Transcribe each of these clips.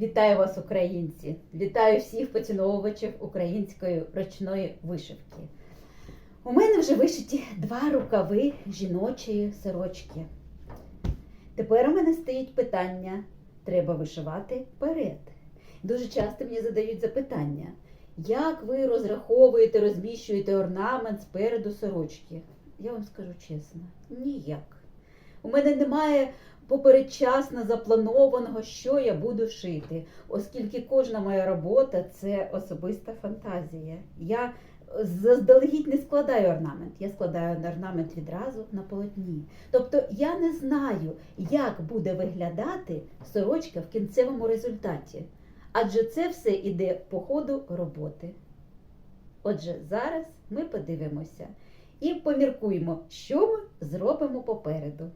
Вітаю вас, українці! Вітаю всіх поціновувачів української ручної вишивки. У мене вже вишиті два рукави жіночої сорочки. Тепер у мене стоїть питання: треба вишивати вперед. Дуже часто мені задають запитання, як ви розраховуєте, розміщуєте орнамент спереду сорочки? Я вам скажу чесно, ніяк. У мене немає попередчасно запланованого, що я буду шити, оскільки кожна моя робота це особиста фантазія. Я заздалегідь не складаю орнамент, я складаю орнамент відразу на полотні. Тобто я не знаю, як буде виглядати сорочка в кінцевому результаті. Адже це все іде по ходу роботи. Отже, зараз ми подивимося і поміркуємо, що ми зробимо попереду.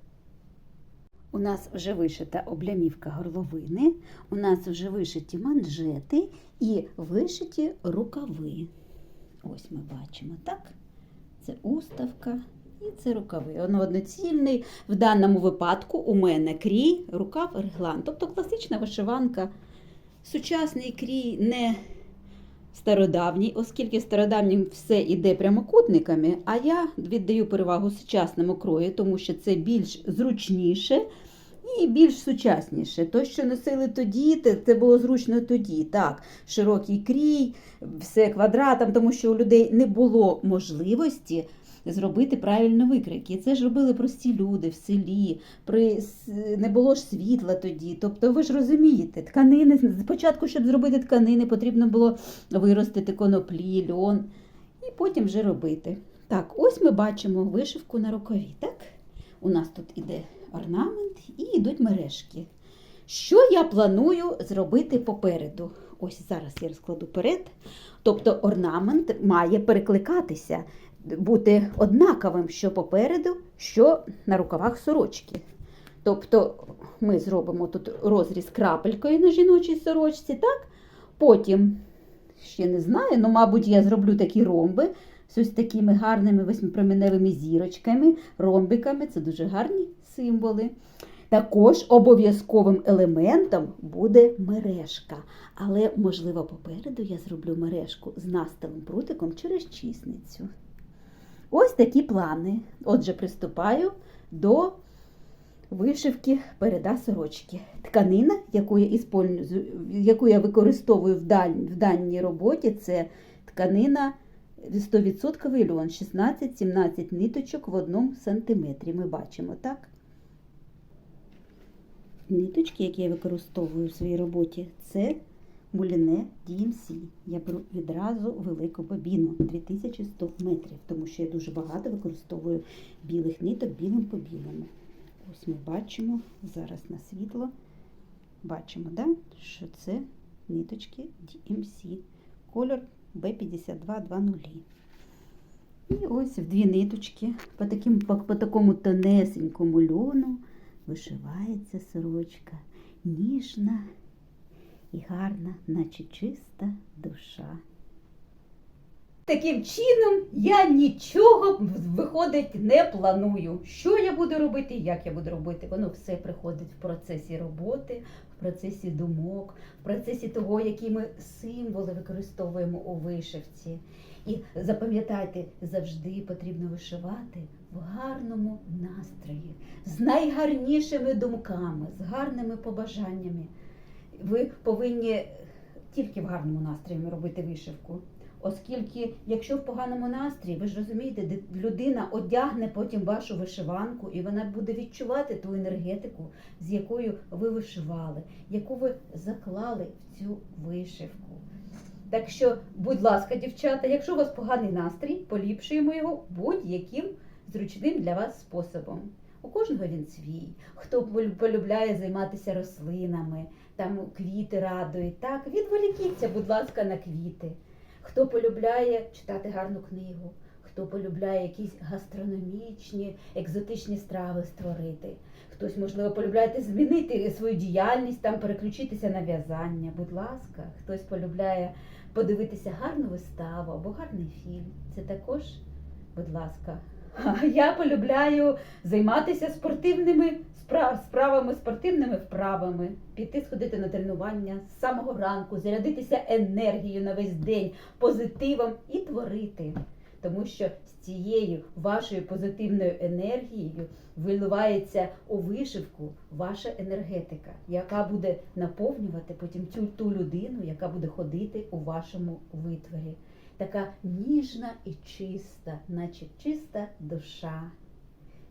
У нас вже вишита облямівка горловини, у нас вже вишиті манжети і вишиті рукави. Ось ми бачимо, так? Це уставка і це рукави. Воно одноцільний. В даному випадку у мене крій, рукав, реглан. Тобто класична вишиванка. Сучасний крій не стародавній, оскільки стародавнім все йде прямокутниками, а я віддаю перевагу сучасному крою, тому що це більш зручніше і більш сучасніше. То, що носили тоді, це було зручно тоді. Так, широкий крій, все квадратом, тому що у людей не було можливості. Зробити правильно викрики. Це ж робили прості люди в селі, при не було ж світла тоді. Тобто, ви ж розумієте, тканини спочатку, щоб зробити тканини, потрібно було виростити коноплі, льон і потім вже робити. Так, ось ми бачимо вишивку на рукаві. Так? У нас тут іде орнамент і йдуть мережки. Що я планую зробити попереду? Ось зараз я розкладу перед. Тобто орнамент має перекликатися, бути однаковим, що попереду, що на рукавах сорочки. Тобто ми зробимо тут розріз крапелькою на жіночій сорочці, так? Потім, ще не знаю, ну, мабуть, я зроблю такі ромби з ось такими гарними восьмипроменевими зірочками, ромбиками. Це дуже гарні символи. Також обов'язковим елементом буде мережка. Але, можливо, попереду я зроблю мережку з настилим прутиком через чісницю. Ось такі плани. Отже, приступаю до вишивки переда сорочки. Тканина, яку я, яку я використовую в, даль, в даній роботі, це тканина 100% льон, 16-17 ниточок в одному сантиметрі. Ми бачимо, так? Ниточки, які я використовую в своїй роботі, це муліне DMC. Я беру відразу велику бобіну 2100 метрів, тому що я дуже багато використовую білих ниток білим по білому. Ось ми бачимо зараз на світло. Бачимо, да, що це ниточки DMC. Кольор B5220. І ось в дві ниточки по, таким, по, по такому тонесенькому льону вишивається сорочка. Ніжна і гарна, наче чиста душа. Таким чином я нічого виходить не планую. Що я буду робити, як я буду робити, воно все приходить в процесі роботи, в процесі думок, в процесі того, які ми символи використовуємо у вишивці. І запам'ятайте, завжди потрібно вишивати в гарному настрої, з найгарнішими думками, з гарними побажаннями. Ви повинні тільки в гарному настрої робити вишивку. Оскільки, якщо в поганому настрої, ви ж розумієте, людина одягне потім вашу вишиванку, і вона буде відчувати ту енергетику, з якою ви вишивали, яку ви заклали в цю вишивку. Так що, будь ласка, дівчата, якщо у вас поганий настрій, поліпшуємо його будь-яким зручним для вас способом. У кожного він свій. Хто полюбляє займатися рослинами, там квіти радують. Так, відволікіться, будь ласка, на квіти. Хто полюбляє читати гарну книгу, хто полюбляє якісь гастрономічні, екзотичні страви створити. Хтось, можливо, полюбляє змінити свою діяльність, там переключитися на в'язання. Будь ласка, хтось полюбляє подивитися гарну виставу або гарний фільм. Це також, будь ласка, Я полюбляю займатися спортивними справами, спортивними вправами, піти сходити на тренування з самого ранку, зарядитися енергією на весь день, позитивом і творити. Тому що з цією вашою позитивною енергією виливається у вишивку ваша енергетика, яка буде наповнювати потім цю ту людину, яка буде ходити у вашому витворі. Така ніжна і чиста, наче чиста душа.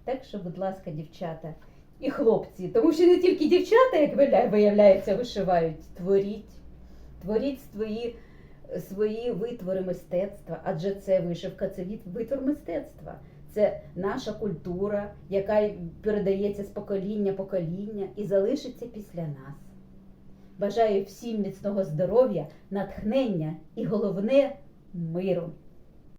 Так що, будь ласка, дівчата і хлопці, тому що не тільки дівчата, як виявля- виявляється, вишивають, творіть, творіть свої, свої витвори мистецтва, адже це вишивка, це витвор мистецтва. Це наша культура, яка передається з покоління покоління і залишиться після нас. Бажаю всім міцного здоров'я, натхнення і головне миру.